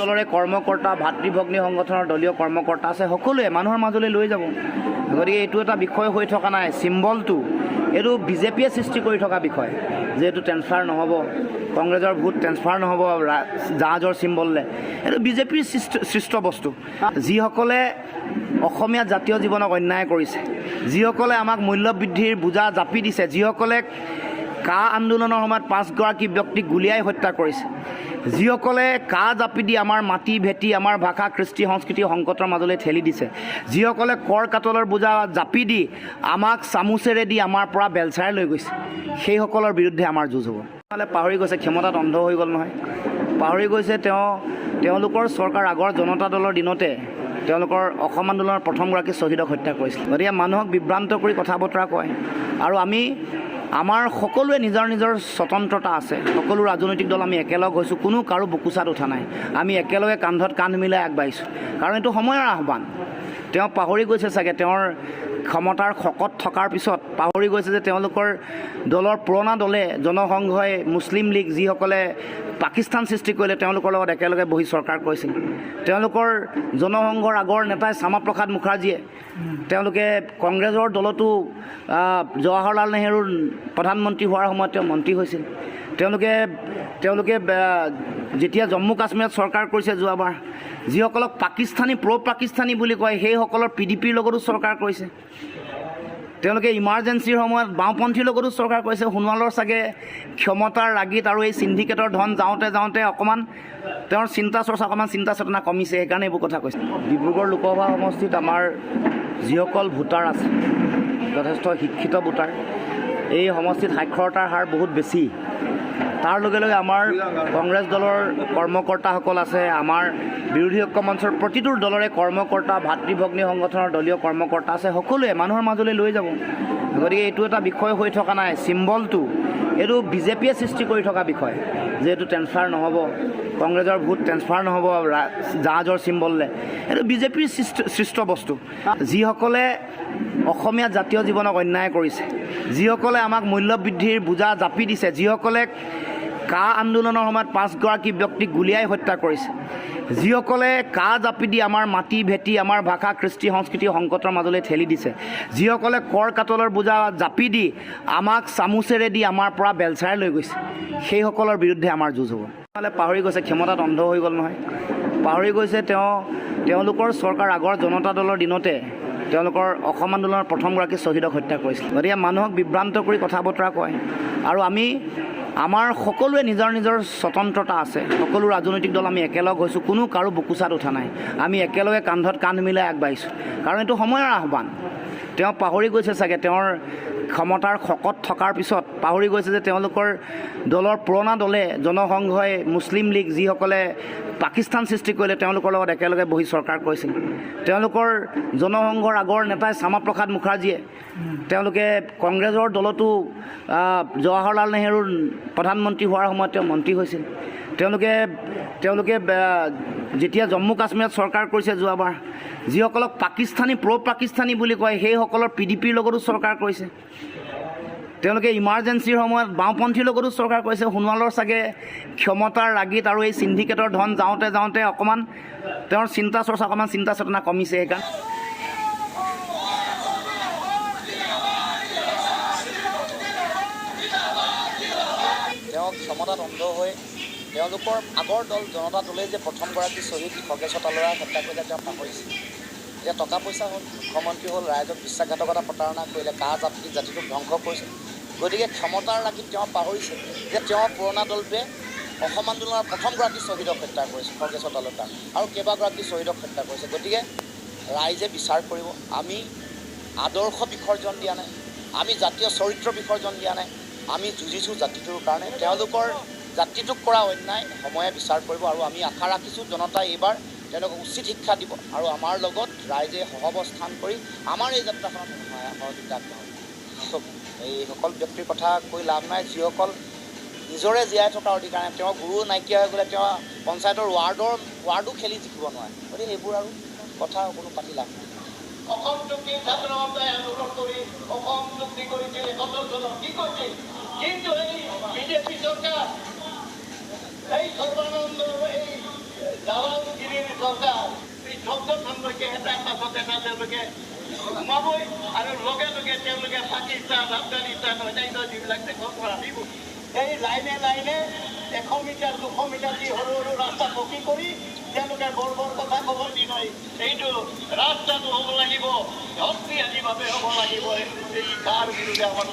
দলৰে কৰ্মকৰ্তা ভাতৃ ভগ্নী সংগঠনৰ দলীয় কৰ্মকৰ্তা আছে, সকলোৱে মানুহৰ মাজলৈ লৈ যাব। গতিকে এইটো এটা বিষয় হৈ থকা নাই, চিম্বলটো। এইটো বিজেপিয়ে সৃষ্টি কৰি থকা বিষয়, যে এইটো ট্ৰেন্সফাৰ নহ'ব। কংগ্ৰেছৰ ভোট ট্ৰেন্সফাৰ নহ'ব জাহাজৰ চিম্বললে এইটো বিজেপিৰ সৃষ্ট সৃষ্ট বস্তু। যিসকলে অসমীয়া জাতীয় জীৱনক অন্যায় কৰিছে, যিসকলে আমাক মূল্যবৃদ্ধিৰ বোজা জাপি দিছে, যিসকলে কা আন্দোলনৰ সময়ত পাঁচগৰাকী ব্যক্তিক গুলীয়াই হত্যা কৰিছে যিসকলে কা জাপি দি আমাৰ মাটি ভেটি আমাৰ ভাষা কৃষ্টি সংস্কৃতি সংকটৰ মাজলৈ ঠেলি দিছে যিসকলে কৰ কাতলৰ বোজা জাপি দি আমাক চামুচেৰে দি আমাৰ পৰা বেলচাৰে লৈ গৈছে সেইসকলৰ বিৰুদ্ধে আমাৰ যুঁজ হ'ব। নহ'লে পাহৰি গৈছে ক্ষমতাত অন্ধ হৈ গ'ল নহয়। পাহৰি গৈছে তেওঁ তেওঁলোকৰ চৰকাৰ আগৰ জনতা দলৰ দিনতে তেওঁলোকৰ অসম আন্দোলনৰ প্ৰথমগৰাকী শ্বহীদক হত্যা কৰিছিল। গতিকে মানুহক বিভ্ৰান্ত কৰি কথা বতৰা কয়। আৰু আমি আমাৰ সকলোৱে নিজৰ নিজৰ স্বতন্ত্ৰতা আছে। সকলো ৰাজনৈতিক দল আমি একেলগ হৈছোঁ, কোনো কাৰো বুকুচাত উঠা নাই। আমি একেলগে কান্ধত কান্ধ মিলাই আগবাঢ়িছোঁ। কাৰণ এইটো সময়ৰ আহ্বান। তেওঁ পাহৰি গৈছে চাগে, তেওঁৰ ক্ষমতাৰ শকত থকাৰ পিছত পাহৰি গৈছে যে তেওঁলোকৰ দলৰ পুৰণা দলে জনসংঘই মুছলিম লীগ যিসকলে পাকিস্তান সৃষ্টি কৰিলে তেওঁলোকৰ লগত একেলগে বহি চৰকাৰ কৰিছিল। তেওঁলোকৰ জনসংঘৰ আগৰ নেতাই শ্যামাপ্ৰসাদ মুখাৰ্জীয়ে তেওঁলোকে কংগ্ৰেছৰ দলতো জৱাহৰলাল নেহৰুৰ প্ৰধানমন্ত্ৰী হোৱাৰ সময়ত তেওঁ মন্ত্ৰী হৈছিল। তেওঁলোকে তেওঁলোকে যেতিয়া জম্মু কাশ্মীৰত চৰকাৰ কৰিছে যোৱাবাৰ যিসকলক পাকিস্তানী প্ৰ' পাকিস্তানী বুলি কয় সেইসকলৰ পি ডি পিৰ লগতো চৰকাৰ কৰিছে। তেওঁলোকে ইমাৰ্জেঞ্চিৰ সময়ত বাওঁপন্থীৰ লগতো চৰকাৰ কৰিছে। সোণোৱালৰ চাগে ক্ষমতাৰ ৰাগীত আৰু এই চিণ্ডিকেটৰ ধন যাওঁতে যাওঁতে অকণমান তেওঁৰ চিন্তা চৰ্চা অকণমান চিন্তা চেতনা কমিছে সেইকাৰণে এইবোৰ কথা কৈছে। ডিব্ৰুগড় লোকসভা সমষ্টিত আমাৰ যিসকল ভোটাৰ আছে যথেষ্ট শিক্ষিত ভোটাৰ এই সমষ্টিত সাক্ষৰতাৰ হাৰ বহুত বেছি। তাৰ লগে লগে আমাৰ কংগ্ৰেছ দলৰ কৰ্মকৰ্তাসকল আছে, আমাৰ বিৰোধী ঐক্য মঞ্চৰ প্ৰতিটো দলৰে কৰ্মকৰ্তা ভাতৃ ভগ্নী সংগঠনৰ দলীয় কৰ্মকৰ্তা আছে, সকলোৱে মানুহৰ মাজলৈ লৈ যাব। গতিকে এইটো এটা বিষয় হৈ থকা নাই, চিম্বলটো। এইটো বিজেপিয়ে সৃষ্টি কৰি থকা বিষয়, যে এইটো ট্ৰেন্সফাৰ নহ'ব। কংগ্ৰেছৰ ভোট ট্ৰেন্সফাৰ নহ'ব জাহাজৰ চিম্বললে এইটো বিজেপিৰ সৃষ্ট সৃষ্ট বস্তু। যিসকলে অসমীয়া জাতীয় জীৱনক অন্যায় কৰিছে, যিসকলে আমাক মূল্যবৃদ্ধিৰ বোজা জাপি দিছে, যিসকলে কা আন্দোলনৰ সময়ত পাঁচগৰাকী ব্যক্তিক গুলীয়াই হত্যা কৰিছে। যিসকলে কা জাপি দি আমাৰ মাটি ভেটি আমাৰ ভাষা কৃষ্টি সংস্কৃতি সংকটৰ মাজলৈ ঠেলি দিছে। যিসকলে কৰ কাতলৰ বোজা জাপি দি আমাক চামুচেৰে দি আমাৰ পৰা বেলচাৰে লৈ গৈছে। সেইসকলৰ বিৰুদ্ধে আমাৰ যুঁজ হ'ব। পাহৰি গৈছে ক্ষমতাত অন্ধ হৈ গ'ল নহয়। পাহৰি গৈছে তেওঁ তেওঁলোকৰ চৰকাৰ আগৰ জনতা দলৰ দিনতে তেওঁলোকৰ অসম আন্দোলনৰ প্ৰথমগৰাকী শ্বহীদক হত্যা কৰিছিল। গতিকে মানুহক বিভ্ৰান্ত কৰি কথা বতৰা কয়। আৰু আমি আমাৰ সকলোৱে নিজৰ নিজৰ স্বতন্ত্ৰতা আছে। সকলো ৰাজনৈতিক দল আমি একেলগ হৈছোঁ কোনো কাৰো বুকুচাত উঠা নাই। আমি একেলগে কান্ধত কান্ধ মিলাই আগবাঢ়িছোঁ। কাৰণ এইটো সময়ৰ আহ্বান। তেওঁ পাহৰি গৈছে চাগে তেওঁৰ ক্ষমতাৰ শকত থকাৰ পিছত পাহৰি গৈছে যে তেওঁলোকৰ দলৰ পুৰণা দলে জনসংঘই মুছলিম লীগ যিসকলে পাকিস্তান সৃষ্টি কৰিলে তেওঁলোকৰ লগত একেলগে বহি চৰকাৰ কৰিছিল। তেওঁলোকৰ জনসংঘৰ আগৰ নেতাই শ্যামাপ্ৰসাদ মুখাৰ্জীয়ে তেওঁলোকে কংগ্ৰেছৰ দলতো জৱাহৰলাল নেহৰুৰ প্ৰধানমন্ত্ৰী হোৱাৰ সময়ত তেওঁ মন্ত্ৰী হৈছিল। তেওঁলোকে তেওঁলোকে যেতিয়া জম্মু কাশ্মীৰত চৰকাৰ কৰিছে যোৱাবাৰ যিসকলক পাকিস্তানী প্ৰ' পাকিস্তানী বুলি কয় সেইসকলৰ পি ডি পিৰ লগতো চৰকাৰ কৰিছে। তেওঁলোকে ইমাৰ্জেঞ্চিৰ সময়ত বাওঁপন্থীৰ লগতো চৰকাৰ কৰিছে। সোণোৱালৰ চাগে ক্ষমতাৰ ৰাগীত আৰু এই চিণ্ডিকেটৰ ধন যাওঁতে যাওঁতে অকণমান তেওঁৰ চিন্তা চৰ্চা অকণমান চিন্তা চেতনা কমিছে সেইকাৰণে তেওঁ ক্ষমতাত অন্ধ হৈ তেওঁলোকৰ আগৰ দল জনতা দলে যে প্ৰথমগৰাকী শ্বহীদ খগেশ্বৰ তালৰাই হত্যা কৰিলে তেওঁ পাহৰিছে। এতিয়া টকা পইচা হ'ল মুখ্যমন্ত্ৰী হ'ল ৰাইজক বিশ্বাসঘাতকতা প্ৰতাৰণা কৰিলে কা জাতি জাতিটোক ধ্বংস কৰিছে। গতিকে ক্ষমতাৰ ৰাগীত তেওঁ পাহৰিছে যে তেওঁৰ পুৰণা দলটোৱে অসম আন্দোলনৰ প্ৰথমগৰাকী শ্বহীদক হত্যা কৰিছে খগেশ্বৰ তালুকা আৰু কেইবাগৰাকী শ্বহীদক হত্যা কৰিছে। গতিকে ৰাইজে বিচাৰ কৰিব আমি আদৰ্শ বিসৰ্জন দিয়া নাই আমি জাতীয় চৰিত্ৰ বিসৰ্জন দিয়া নাই আমি যুঁজিছোঁ জাতিটোৰ কাৰণে। তেওঁলোকৰ জাতিটোক কৰা অন্যায় সময়ে বিচাৰ কৰিব আৰু আমি আশা ৰাখিছোঁ জনতাই এইবাৰ তেওঁলোকক উচিত শিক্ষা দিব আৰু আমাৰ লগত ৰাইজে সহৱস্থান কৰি আমাৰ এই যাত্ৰাখনত সহায় সহযোগিতা আগবঢ়াব এই সকল ব্যক্তিৰ কথা কৈ লাভ নাই। যিসকল নিজৰে জীয়াই থকাৰ অধিকাৰ তেওঁ গুৰু নাইকিয়া হৈ গ'লে তেওঁ পঞ্চায়তৰ ৱাৰ্ডৰ ৱাৰ্ডো খেলি জিকিব নোৱাৰে। গতিকে এইবোৰ আৰু কথা কোনো পাতি লাভ নাই। অসম চুক্তি ছাত্ৰ কৰি অসম চুক্তি কৰিছিল কি কিন্তু এই বিজেপি চৰকাৰ এই সৰ্বানন্দ এই জাৱাজ সংগঠনলৈকে এটাৰ পাছত এটা তেওঁলোকে সোমাবই আৰু লগে লগে তেওঁলোকে পাকিস্তান, আফগানিস্তান, অন্যান্য যিবিলাক দেশৰ পৰা আনিব এই লাইনে লাইনে এশ মিটাৰ, দুশ মিটাৰ যি সৰু সৰু ৰাস্তা পকী কৰি তেওঁলোকে বৰ বৰ কথা ক'ব দি নাই এইটো ৰাস্তাটো হ'ব লাগিব শক্তিশালীভাৱে হ'ব লাগিব। এই তাৰ বিৰুদ্ধে আমাৰ